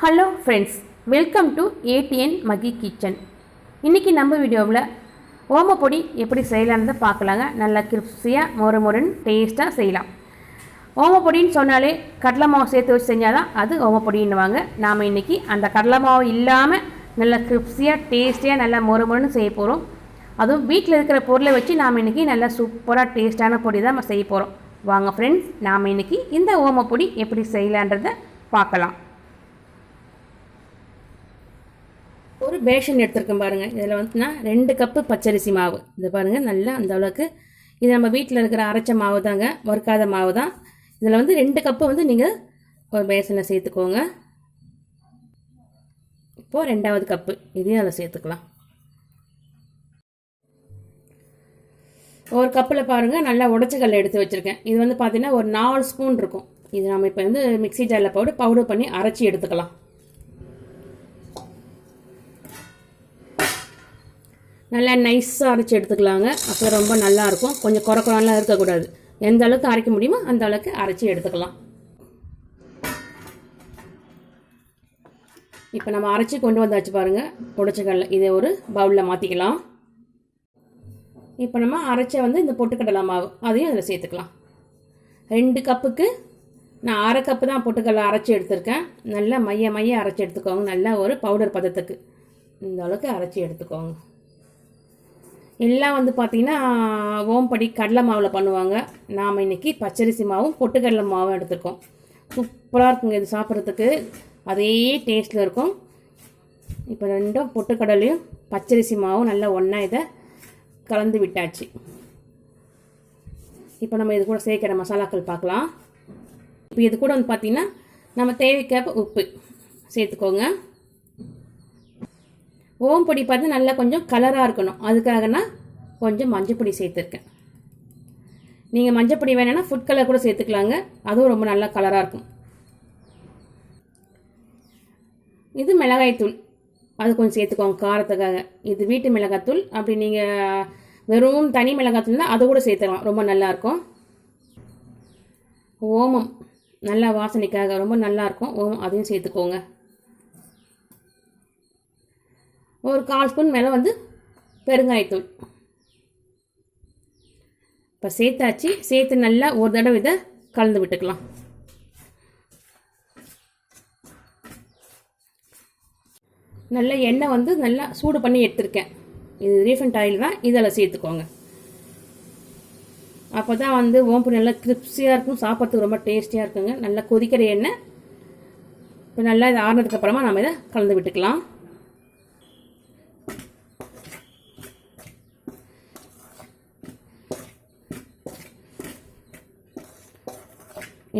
Hello friends welcome to ATN Magi kitchen இன்றைக்கி நம்ம வீடியோவில் ஓமப்பொடி எப்படி செய்யலான்னு பார்க்கலாங்க. நல்லா கிரிப்ஸியாக மொறு மொறுன்னு டேஸ்ட்டாக செய்யலாம். ஓமப்பொடின்னு சொன்னாலே கடலை மாவு சேர்த்து வச்சு செஞ்சால் தான் அது ஓமப்பொடின்னுவாங்க நாம் இன்றைக்கி அந்த கடலை மாவு இல்லாமல் நல்லா கிரிப்ஸியாக டேஸ்டியாக நல்லா மொறு மொறுன்னு செய்ய போகிறோம் அதுவும் வீட்டில் இருக்கிற பொருளை வச்சு நாம் இன்றைக்கி நல்லா சூப்பராக டேஸ்ட்டான பொடி தான் நம்ம செய்ய போகிறோம் வாங்க ஃப்ரெண்ட்ஸ் நாம் இன்றைக்கி இந்த ஓமப்பொடி எப்படி செய்யலான்றதை பார்க்கலாம். ஒரு பேஷன் எடுத்துருக்கேன் பாருங்கள் இதில் வந்து ரெண்டு கப்பு பச்சரிசி மாவு. இது பாருங்கள் நல்லா அந்த அளவுக்கு. இது நம்ம வீட்டில் இருக்கிற அரைச்ச மாவு தாங்க வறுக்காத மாவு தான். இதில் வந்து ரெண்டு கப்பு வந்து நீங்கள் ஒரு பேசனில் சேர்த்துக்கோங்க. இப்போது ரெண்டாவது கப்பு இதையும் அதில் சேர்த்துக்கலாம். ஒரு கப்பில் பாருங்கள் நல்லா உடச்சக்கல்ல எடுத்து வச்சுருக்கேன். இது வந்து பார்த்திங்கன்னா ஒரு நாலு ஸ்பூன் இருக்கும். இது நம்ம இப்போ வந்து மிக்ஸி ஜாரில் போட்டு பவுடர் பண்ணி அரைச்சி எடுத்துக்கலாம். நல்லா நைஸாக அரைச்சி எடுத்துக்கலாங்க. அப்போ ரொம்ப நல்லாயிருக்கும். கொஞ்சம் குறை குறலாம் இருக்கக்கூடாது. எந்த அளவுக்கு அரைக்க முடியுமோ அந்த அளவுக்கு அரைச்சி எடுத்துக்கலாம். இப்போ நம்ம அரைச்சி கொண்டு வந்தாச்சு பாருங்கள் உடச்சக்கடலை இதை ஒரு பவுலில் மாற்றிக்கலாம் இப்போ நம்ம அரைச்ச வந்து இந்த பொட்டுக்கடலை மாவு. அதையும் அதில் சேர்த்துக்கலாம். ரெண்டு கப்புக்கு நான் அரை கப்பு தான் பொட்டுக்கடலை அரைச்சி எடுத்திருக்கேன். நல்லா மைய மைய அரைச்சி எடுத்துக்கோங்க. நல்லா ஒரு பவுடர் பதத்துக்கு. இந்த அளவுக்கு அரைச்சி எடுத்துக்கோங்க. எல்லாம் வந்து பார்த்திங்கன்னா ஓம்படி கடலை மாவில் பண்ணுவாங்க. நாம் இன்றைக்கி பச்சரிசி மாவும் பொட்டுக்கடலை மாவும் எடுத்துருக்கோம். சூப்பராக இருக்குங்க இது சாப்பிட்றதுக்கு. அதே டேஸ்ட்டில் இருக்கும். இப்போ ரெண்டும் பொட்டுக்கடலையும் பச்சரிசி மாவும் நல்லா ஒன்றா இதை கலந்து விட்டாச்சு. இப்போ நம்ம இது கூட சேர்க்குற மசாலாக்கள் பார்க்கலாம். இப்போ இது கூட வந்து பார்த்திங்கன்னா நம்ம தேவைக்கேற்ப உப்பு சேர்த்துக்கோங்க. ஓம் பொடி பார்த்து நல்லா கொஞ்சம் கலராக இருக்கணும். அதுக்காகனா கொஞ்சம் மஞ்சப்பொடி சேர்த்துருக்கேன். நீங்கள் மஞ்சப்பொடி வேணும்னா ஃபுட் கலர் கூட சேர்த்துக்கலாங்க. அதுவும் ரொம்ப நல்லா கலராக இருக்கும். இது மிளகாய்த்தூள். அது கொஞ்சம் சேர்த்துக்கோங்க காரத்துக்காக. இது வீட்டு மிளகாத்தூள் அப்படி நீங்கள் வெறும் தனி மிளகாத்தூள்னா அதை கூட சேர்த்துக்கலாம். ரொம்ப நல்லாயிருக்கும் ஓமம். நல்லா வாசனைக்காக ரொம்ப நல்லாயிருக்கும் ஓமம் அதையும் சேர்த்துக்கோங்க. ஒரு கால் ஸ்பூன் மேலே வந்து பெருங்காயத்தூள். இப்போ சேர்த்தாச்சு. சேர்த்து நல்லா ஒரு தடவை இதை கலந்து விட்டுக்கலாம். நல்ல எண்ணெய் வந்து நல்லா சூடு பண்ணி எடுத்திருக்கேன். இது ரீஃபண்ட் ஆயில் தான். இதில் சேர்த்துக்கோங்க. அப்போ தான் வந்து ஓம்பு நல்லா கிரிப்ஸியாக இருக்கும். சாப்பிட்றதுக்கு ரொம்ப டேஸ்டியாக இருக்குங்க. நல்லா கொதிக்கிற எண்ணெய். இப்போ நல்லா இது ஆறுனதுக்கப்புறமா நம்ம இதை கலந்து விட்டுக்கலாம்.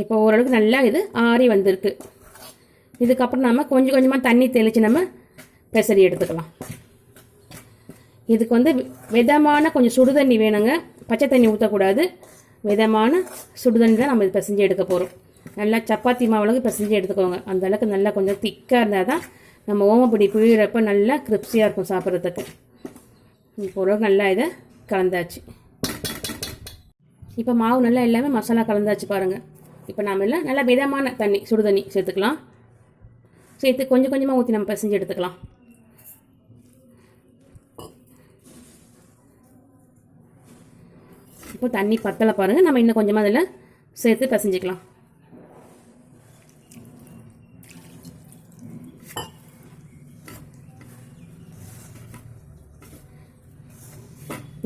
இப்போ ஓரளவுக்கு நல்லா இது ஆறி வந்திருக்கு. இதுக்கப்புறம் நம்ம கொஞ்சம் கொஞ்சமாக தண்ணி தெளித்து நம்ம பெசரி எடுத்துக்கலாம். இதுக்கு வந்து விதமான கொஞ்சம் சுடு தண்ணி வேணுங்க. பச்சை தண்ணி ஊற்றக்கூடாது விதமான சுடு தண்ணி தான் நம்ம இது பிசைஞ்சு எடுக்க போகிறோம் நல்லா சப்பாத்தி மாவுளவுக்கு பிசைஞ்சு எடுத்துக்கோங்க. அந்த அளவுக்கு நல்லா கொஞ்சம் திக்காக இருந்தால் தான் நம்ம ஓமப்பொடி புழிகிறப்ப நல்லா கிரிப்ஸியாக இருக்கும் சாப்பிட்றதுக்கு. இப்போ ஓரளவுக்கு நல்லா இதை கலந்தாச்சு. இப்போ மாவு நல்லா எல்லாமே மசாலா கலந்தாச்சு பாருங்கள் இப்போ நாம் எல்லாம் நல்லா விதமான தண்ணி சுடு தண்ணி சேர்த்துக்கலாம். சேர்த்து கொஞ்சம் கொஞ்சமாக ஊற்றி நம்ம பிசைஞ்சு எடுத்துக்கலாம். இப்போ தண்ணி பத்தலை பாருங்கள் நம்ம இன்னும் கொஞ்சமாக அதில் சேர்த்து பிசைஞ்சிக்கலாம்.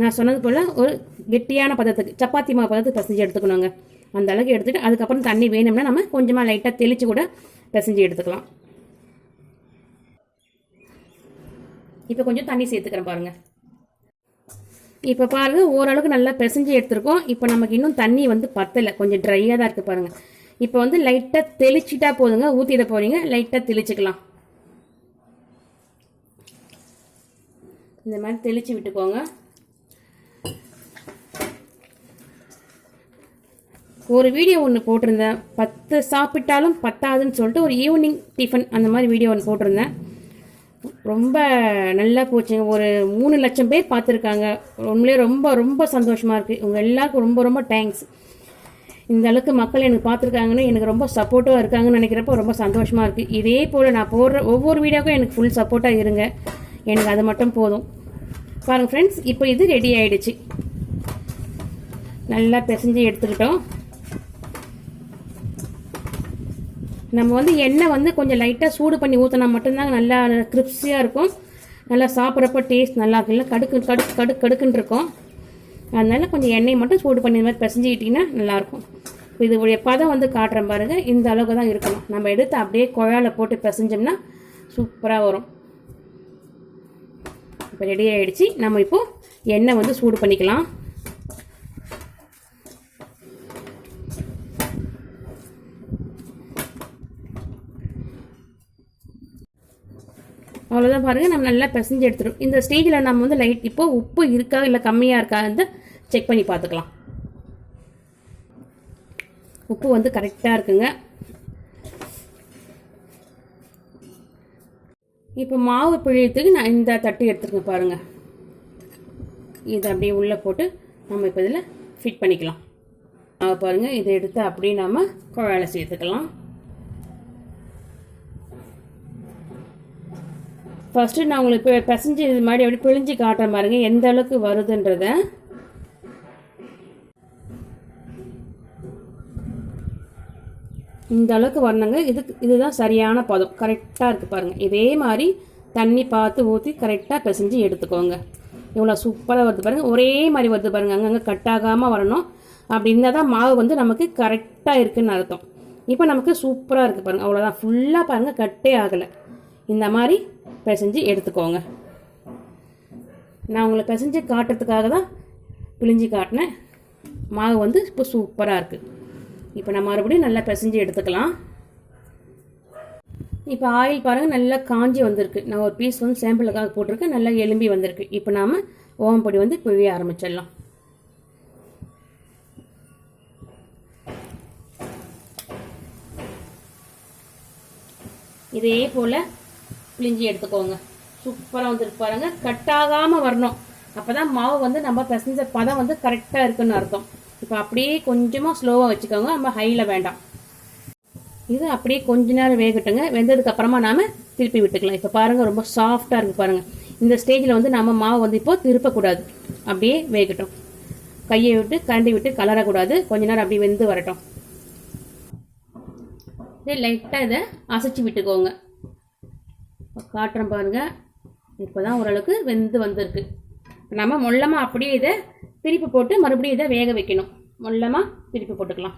நான் சொன்னது போல் ஒரு கெட்டியான பதத்துக்கு சப்பாத்தி மாவு பதத்துக்கு பிசைஞ்சு எடுத்துக்கணுங்க. அந்த அளவுக்கு எடுத்துகிட்டு அதுக்கப்புறம் தண்ணி வேணும்னா நம்ம கொஞ்சமாக லைட்டாக தெளித்து கூட பிசைஞ்சு எடுத்துக்கலாம். இப்போ கொஞ்சம் தண்ணி சேர்த்துக்கிறேன் பாருங்கள் இப்போ பாருங்கள் ஓரளவுக்கு நல்லா பிசைஞ்சு எடுத்துருக்கோம். இப்போ நமக்கு இன்னும் தண்ணி வந்து பத்தலை. கொஞ்சம் ட்ரையாக தான் இருக்குது பாருங்கள் இப்போ வந்து லைட்டாக தெளிச்சிட்டா போதுங்க. ஊற்றிட போகிறீங்க லைட்டாக தெளிச்சுக்கலாம். இந்த மாதிரி தெளித்து விட்டுக்கோங்க. ஒரு வீடியோ ஒன்று போட்டிருந்தேன். பத்து சாப்பிட்டாலும் பத்தாதுன்னு சொல்லிட்டு ஒரு ஈவினிங் டிஃபன் அந்த மாதிரி வீடியோ ஒன்று போட்டிருந்தேன். ரொம்ப நல்லா போச்சுங்க ஒரு மூணு லட்சம் பேர் பார்த்துருக்காங்க. உண்மையிலே ரொம்ப ரொம்ப சந்தோஷமாக இருக்குது உங்கள் எல்லாருக்கும் ரொம்ப ரொம்ப தேங்க்ஸ் இந்த அளவுக்கு மக்கள் எனக்கு பார்த்துருக்காங்கன்னு எனக்கு ரொம்ப சப்போர்ட்டாக இருக்காங்கன்னு நினைக்கிறப்போ ரொம்ப சந்தோஷமாக இருக்குது இதே போல் நான் போடுற ஒவ்வொரு வீடியோக்கும் எனக்கு ஃபுல் சப்போர்ட்டாக இருங்க. எனக்கு அது மட்டும் போதும். பாருங்கள் ஃப்ரெண்ட்ஸ் இப்போ இது ரெடி ஆகிடுச்சு நல்லா பிசைஞ்சு எடுத்துக்கிட்டோம். நம்ம வந்து எண்ணெய் வந்து கொஞ்சம் லைட்டாக சூடு பண்ணி ஊற்றினா மட்டும்தான் நல்லா கிரிப்ஸியாக இருக்கும். நல்லா சாப்பிட்றப்ப டேஸ்ட் நல்லா இருக்குல்ல கடுக்கு கடுக்கு கடுக்கு கடுக்குன்னு இருக்கும். அதனால் கொஞ்சம் எண்ணெய் மட்டும் சூடு பண்ணி இந்த மாதிரி பிசைஞ்சிக்கிட்டிங்கன்னா நல்லாயிருக்கும் இப்போ இதோடைய பதம் வந்து காட்டுறேன் பாருங்கள் இந்த அளவுக்கு தான் இருக்கணும். நம்ம எடுத்து அப்படியே குழாயில் போட்டு பிசைஞ்சோம்னா சூப்பராக வரும். இப்போ ரெடி ஆகிடுச்சு நம்ம இப்போது எண்ணெய் வந்து சூடு பண்ணிக்கலாம். அவ்வளோதான் பாருங்கள் நம்ம நல்லா பிசைஞ்சு எடுத்துடும் இந்த ஸ்டேஜில் நம்ம வந்து லைட் இப்போது உப்பு இருக்கா இல்லை கம்மியாக இருக்கா வந்து செக் பண்ணி பார்த்துக்கலாம். உப்பு வந்து கரெக்டாக இருக்குங்க. இப்போ மாவு பிழியத்துக்கு நான் இந்த தட்டு எடுத்துருக்கேன் பாருங்கள் இதை அப்படியே உள்ளே போட்டு நம்ம இப்போ இதில் ஃபிட் பண்ணிக்கலாம். பாருங்கள் இதை எடுத்து அப்படியே நம்ம குழாயில் சேர்த்துக்கலாம். ஃபஸ்ட்டு நான் உங்களுக்கு இப்போ பிசைஞ்சு இது மாதிரி அப்படி பிழிஞ்சு காட்டுறேன் பாருங்கள் எந்த அளவுக்கு வருதுன்றத. இந்த அளவுக்கு வரணுங்க. இதுக்கு இதுதான் சரியான பதம் கரெக்டாக இருக்குது பாருங்கள் இதே மாதிரி தண்ணி பார்த்து ஊற்றி கரெக்டாக பிசைஞ்சு எடுத்துக்கோங்க. இவ்வளோ சூப்பராக வருது பாருங்கள் ஒரே மாதிரி வருது பாருங்கள் அங்கங்கே கட்டாகாமல் வரணும். அப்படி இருந்தால் தான் மாவு வந்து நமக்கு கரெக்டாக இருக்குதுன்னு அர்த்தம். இப்போ நமக்கு சூப்பராக இருக்குது பாருங்கள் அவ்வளோதான் ஃபுல்லாக பாருங்கள் கட்டே ஆகலை. இந்த மாதிரி பிசைஞ்சு எடுத்துக்கோங்க. நான் உங்களை பிசைஞ்சு காட்டுறதுக்காக தான் பிழிஞ்சு காட்டினேன் மாவு வந்து இப்போ சூப்பராக இருக்குது இப்போ நான் மறுபடியும் நல்லா பிசைஞ்சு எடுத்துக்கலாம். இப்போ ஆயில் பாருங்கள் நல்லா காஞ்சி வந்திருக்கு. நான் ஒரு பீஸ் வந்து சாம்பிளுக்காக போட்டிருக்கேன் நல்லா எலும்பி வந்திருக்கு. இப்போ நாம் ஓவம்பொடி வந்து பிழிய ஆரம்பிச்சிடலாம். இதே போல் பிழிஞ்சி எடுத்துக்கோங்க. சூப்பராக வந்துருக்கு பாருங்க. கட்டாகாமல் வரணும். அப்போ தான் மாவு வந்து நம்ம பிசைஞ்ச பதம் வந்து கரெக்டாக இருக்குன்னு அர்த்தம். இப்போ அப்படியே கொஞ்சமாக ஸ்லோவாக வச்சுக்கோங்க. நம்ம ஹையில் வேண்டாம். இது அப்படியே கொஞ்ச நேரம் வேகட்டுங்க. வெந்ததுக்கு அப்புறமா நாம திருப்பி விட்டுக்கலாம். இப்போ பாருங்கள் ரொம்ப சாஃப்டாக இருக்குது பாருங்கள் இந்த ஸ்டேஜில் வந்து நம்ம மாவு வந்து இப்போ திருப்பக்கூடாது. அப்படியே வேகட்டும். கையை விட்டு கரண்டி விட்டு கலரக்கூடாது. கொஞ்ச நேரம் அப்படியே வெந்து வரட்டும். இதே லைட்டாக இதை அசைச்சு விட்டுக்கோங்க. காட்டுறேன் பாருங்கள் இப்போ தான் ஓரளவுக்கு வெந்து வந்திருக்கு. நம்ம மொல்லமாக அப்படியே இதை திருப்பி போட்டு மறுபடியும் இதை வேக வைக்கணும். மொல்லமாக திருப்பி போட்டுக்கலாம்.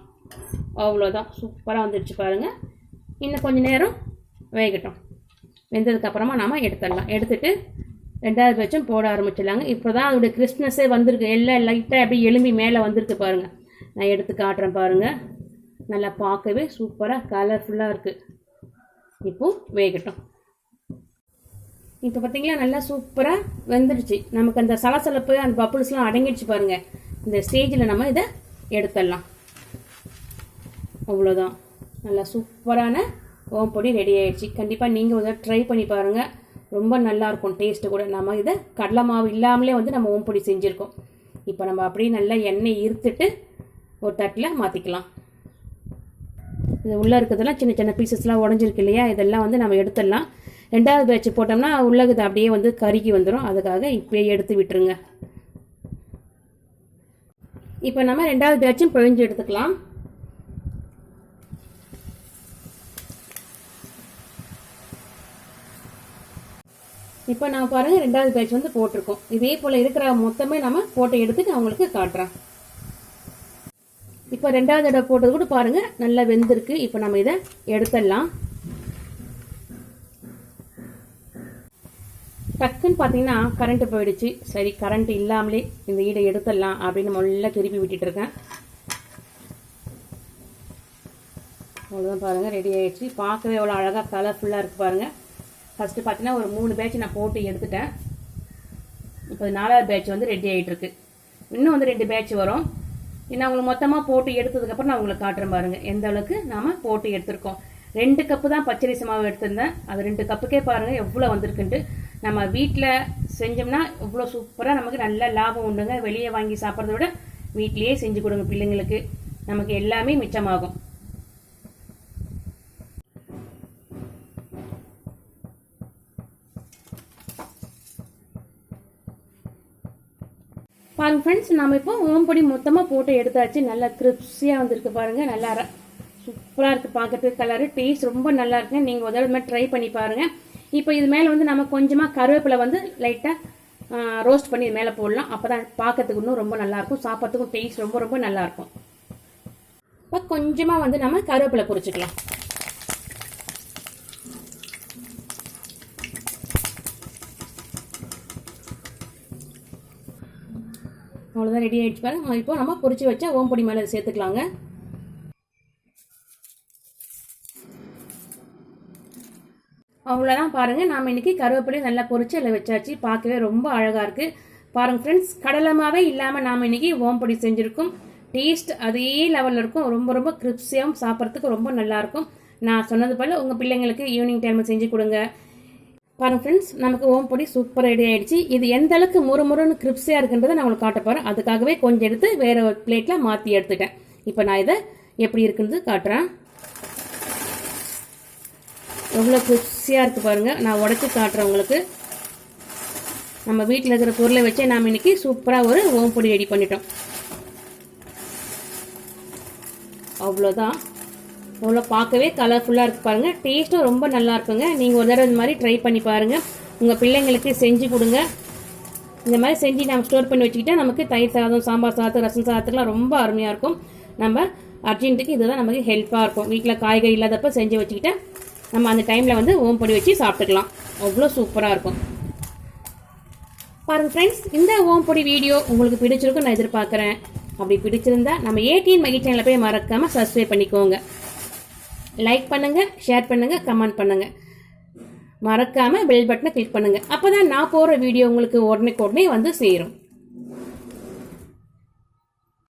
அவ்வளோதான் சூப்பராக வந்துடுச்சு பாருங்கள் இன்னும் கொஞ்சம் நேரம் வேகட்டும். வெந்ததுக்கப்புறமா நாம் எடுத்துடலாம். எடுத்துட்டு ரெண்டாவது பட்சம் போட ஆரம்பிச்சிடலாங்க. இப்போ தான் அதோடைய கிறிஸ்மஸே வந்திருக்கு. எல்லாம் லைட்டாக அப்படியே எலும்பி மேலே வந்திருக்கு பாருங்கள் நான் எடுத்து காட்டுறேன் பாருங்கள் நல்லா பார்க்கவே சூப்பராக கலர்ஃபுல்லாக இருக்குது இப்போது வேகட்டும். இப்போ பார்த்தீங்களா நல்லா சூப்பராக வெந்துடுச்சு நமக்கு அந்த சலசலப்பு அந்த பப்புள்ஸ்லாம் அடங்கிடுச்சு பாருங்கள் இந்த ஸ்டேஜில் நம்ம இதை எடுத்துடலாம். அவ்வளோதான் நல்லா சூப்பரான ஓம்பொடி ரெடி ஆகிடுச்சு கண்டிப்பாக நீங்கள் வந்து ட்ரை பண்ணி பாருங்கள் ரொம்ப நல்லாயிருக்கும் டேஸ்ட்டு கூட. நம்ம இதை கடலை மாவு இல்லாமலே வந்து நம்ம ஓம்பொடி செஞ்சுருக்கோம். இப்போ நம்ம அப்படியே நல்லா எண்ணெய் இருத்துட்டு ஒரு தட்டில் மாற்றிக்கலாம் இது உள்ளே இருக்கிறதெல்லாம் சின்ன சின்ன பீசஸ்லாம் உடஞ்சிருக்கு இல்லையா? இதெல்லாம் வந்து நம்ம எடுத்துடலாம். ரெண்டாவது பேட்ச் போட்டோம்னா உள்ளது அப்படியே வந்து கருகி வந்துடும் அதுக்காக இப்போயே எடுத்து விட்டுருங்க. இப்போ நம்ம ரெண்டாவது பேட்சும் பிழிஞ்சு எடுத்துக்கலாம். இப்போ நான் பாருங்கள் ரெண்டாவது பேட்ச் வந்து போட்டிருக்கோம். இதே போல் இருக்கிற மொத்தமே நம்ம போட்டோ எடுத்து நான் உங்களுக்கு காட்டுறேன். இப்போ ரெண்டாவது தடவை போட்டது கூட பாருங்கள் நல்லா வெந்திருக்கு. இப்போ நம்ம இதை எடுத்துடலாம். டக்குன்னு பார்த்தீங்கன்னா கரண்ட்டு போயிடுச்சு. சரி கரண்ட் இல்லாமலே இந்த ஈடை எடுத்துடலாம் அப்படின்னு மொல்ல திருப்பி விட்டுட்டு இருக்கேன். அவ்வளோதான் பாருங்கள் ரெடி ஆயிடுச்சு. பார்க்கவே எவ்வளோ அழகாக கலர்ஃபுல்லாக இருக்குது பாருங்கள் ஃபஸ்ட்டு பார்த்தீங்கன்னா ஒரு மூணு பேட்ச் நான் போட்டு எடுத்துட்டேன். இப்போ நாலாவது பேட்ச் வந்து ரெடி ஆகிட்டு இருக்கு. இன்னும் வந்து ரெண்டு பேட்ச் வரும். நான் உங்களுக்கு மொத்தமாக போட்டு எடுத்ததுக்கப்புறம் நான் உங்களுக்கு காட்டுறேன் பாருங்கள் எந்த அளவுக்கு நாம் போட்டு எடுத்திருக்கோம். ரெண்டு கப்பு தான் பச்சரிசி மாவு எடுத்திருந்தேன். அது ரெண்டு கப்புக்கே பாருங்கள் எவ்வளோ வந்திருக்குன்ட்டு. நம்ம வீட்டில் செஞ்சோம்னா இவ்வளோ சூப்பராக நமக்கு நல்ல லாபம் உண்டுங்க. வெளியே வாங்கி சாப்பிட்றத விட வீட்லேயே செஞ்சு கொடுங்க பிள்ளைங்களுக்கு. நமக்கு எல்லாமே மிச்சமாகும். பாருங்க ஃப்ரெண்ட்ஸ் நம்ம இப்போ ஓம்பொடி மொத்தமாக போட்டு எடுத்தாச்சு. நல்லா கிரிப்ஸியாக வந்திருக்கு பாருங்கள் நல்லா சூப்பராக இருக்குது பார்க்கறதுக்கு கலரு டேஸ்ட் ரொம்ப நல்லா இருக்குங்க. நீங்கள் ஒரு தடவை ட்ரை பண்ணி பாருங்கள் இப்போ இது மேலே வந்து நம்ம கொஞ்சமாக கருவேப்பிலை வந்து லைட்டாக ரோஸ்ட் பண்ணி இது மேலே போடலாம். அப்போ தான் பார்க்கறதுக்கு இன்னும் ரொம்ப நல்லாயிருக்கும் சாப்பிட்றதுக்கும் டேஸ்ட் ரொம்ப ரொம்ப நல்லாயிருக்கும் இப்போ கொஞ்சமாக வந்து நம்ம கருவேப்பிலை பொறிச்சிக்கலாம் அவ்வளோதான் ரெடி ஆகிடுச்சு பாருங்க. இப்போ நம்ம பொரிச்சு வச்சா ஓம்பொடி மேலே சேர்த்துக்கலாங்க. அவ்வளோதான் பாருங்கள் நாம் இன்றைக்கி கருவேப்பிலையும் நல்லா பொறிச்சு அதில் வச்சாச்சு. பார்க்கவே ரொம்ப அழகாக இருக்குது பாருங்கள் ஃப்ரெண்ட்ஸ் கடலமாகவே இல்லாமல் நாம் இன்றைக்கி ஓம்பொடி செஞ்சுருக்கோம். டேஸ்ட் அதே லெவலில் இருக்கும். ரொம்ப ரொம்ப கிரிப்ஸியாகவும் சாப்பிட்றதுக்கு ரொம்ப நல்லாயிருக்கும் நான் சொன்னது போல் உங்கள் பிள்ளைங்களுக்கு ஈவினிங் டைமில் செஞ்சு கொடுங்க. பாருங்க ஃப்ரெண்ட்ஸ் நமக்கு ஓம் பொடி சூப்பர் ரெடி ஆகிடுச்சு இது எந்த அளவுக்கு முறுமுறுன்னு கிரிப்ஸியாக இருக்குன்றதை நான் உங்களுக்கு காட்ட போகிறேன் அதுக்காகவே கொஞ்சம் எடுத்து வேறு ஒரு பிளேட்டில் மாற்றி எடுத்துட்டேன். இப்போ நான் இதை எப்படி இருக்குன்றது காட்டுறேன். எவ்வளோ கிரிப்ஸியாக இருக்குது பாருங்கள் நான் உடச்சி காட்டுறேன் உங்களுக்கு. நம்ம வீட்டில் இருக்கிற பொருளை வச்சே நாம் இன்னைக்கு சூப்பராக ஒரு ஓம்பொடி ரெடி பண்ணிட்டோம். அவ்வளோதான் அவ்வளோ பார்க்கவே கலர்ஃபுல்லாக இருக்குது பாருங்கள் டேஸ்ட்டும் ரொம்ப நல்லா இருக்குங்க. நீங்கள் ஒரு தடவை இந்த மாதிரி ட்ரை பண்ணி பாருங்கள் உங்கள் பிள்ளைங்களுக்கு செஞ்சு கொடுங்க. இந்த மாதிரி செஞ்சு நம்ம ஸ்டோர் பண்ணி வச்சுக்கிட்டா நமக்கு தயிர் சாதம் சாம்பார் சாதம் ரசம் சாதத்துக்குலாம் ரொம்ப அருமையாக இருக்கும். நம்ம அர்ஜென்ட்டுக்கு இதுதான் நமக்கு ஹெல்ப்பாக இருக்கும். வீட்டில் காய்கறி இல்லாதப்போ செஞ்சு வச்சுக்கிட்டா நம்ம அந்த டைமில் வந்து ஓம் பொடி வச்சு சாப்பிட்டுக்கலாம். அவ்வளோ சூப்பராக இருக்கும். பாருங்கள் ஃப்ரெண்ட்ஸ் இந்த ஓம் பொடி வீடியோ உங்களுக்கு பிடிச்சிருக்கும் நான் எதிர்பார்க்குறேன். அப்படி பிடிச்சிருந்தா நம்ம ஏடிஎன் மகி சேனலில் போய் மறக்காமல் சப்ஸ்கிரைப் பண்ணிக்கோங்க. லைக் பண்ணுங்கள் ஷேர் பண்ணுங்கள் கமெண்ட் பண்ணுங்கள் மறக்காமல் பெல் பட்டனை கிளிக் பண்ணுங்கள் அப்போ தான் நான் போகிற வீடியோ உங்களுக்கு உடனே உடனே வந்து சேரும்.